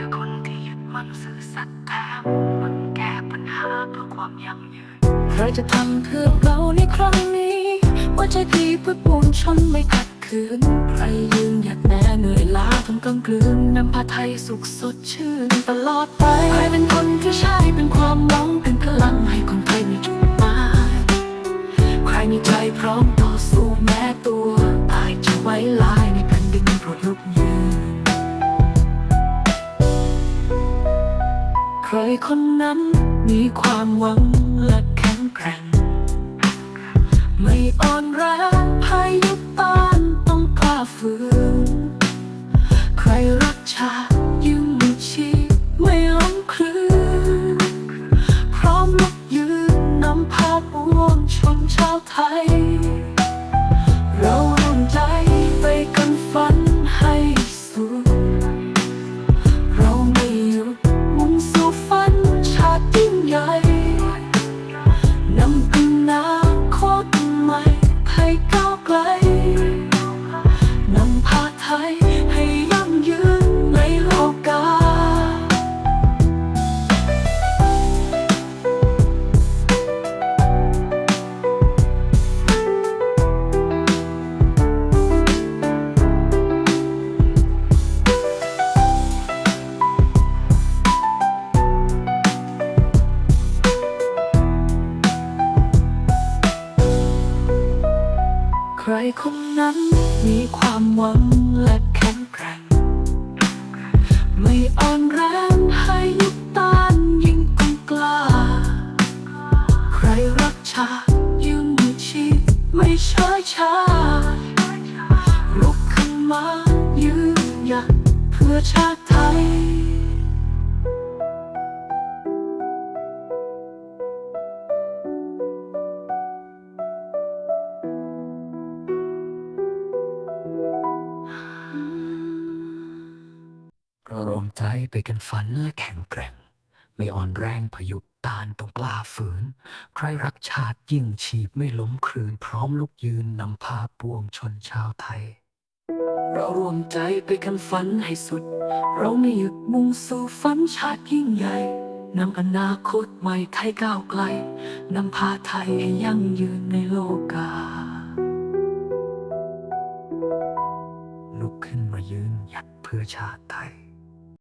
คือคนที่ยึดมั่นซื่อสัตย์แท้มันแก้ปัญหาเพื่อความยั่งยืนใครจะทำเพื่อเราในครั้งนี้ ว่าใจดีเพื่อปวงชนไม่ขัดขืนใครยืนหยัดแน่เหนื่อยล้าทำกลางกลืนนำพาไทยสุขสดชื่นตลอดไปใครเป็นคนที่ใช่เป็นความหวัง ใครคนนั้นมีความหวังและแข็งแกร่ง ไม่อ่อนแรงพายุต้านต้องกล้าฝืน ใครรักชาติยืนมีชีพไม่ล้มคลืน พร้อมลุกยืนนำพาปวงชนชาวไทย รคนนั้นมีความหวังและแข็งแกร่ง ไม่อ่อนแรงให้ยุบต้านยิ่งกงกล้า ใครรักชาติยืนมีชีพไม่เฉยชาลุกขึ้นมายืนหยัดเพื่อชาติไทย มใจไปกันฝันและแข็งแกร่ง ไม่อ่อนแรงพยุตานต้องกล้าฝืน ใครรักชาติยิ่งชีพไม่ล้มคลืน พร้อมลุกยืนนำพาปวงชนชาวไทย เรารวมใจไปกันฝันให้สุด เราไม่หยุดมุ่งสู่ฝันชาติยิ่งใหญ่นำอนาคตใหม่ไทยก้าวไกลนำพาไทยให้ยั่งยืนในโลกา ลุกขึ้นมายืนหยัดเพื่อชาติไทย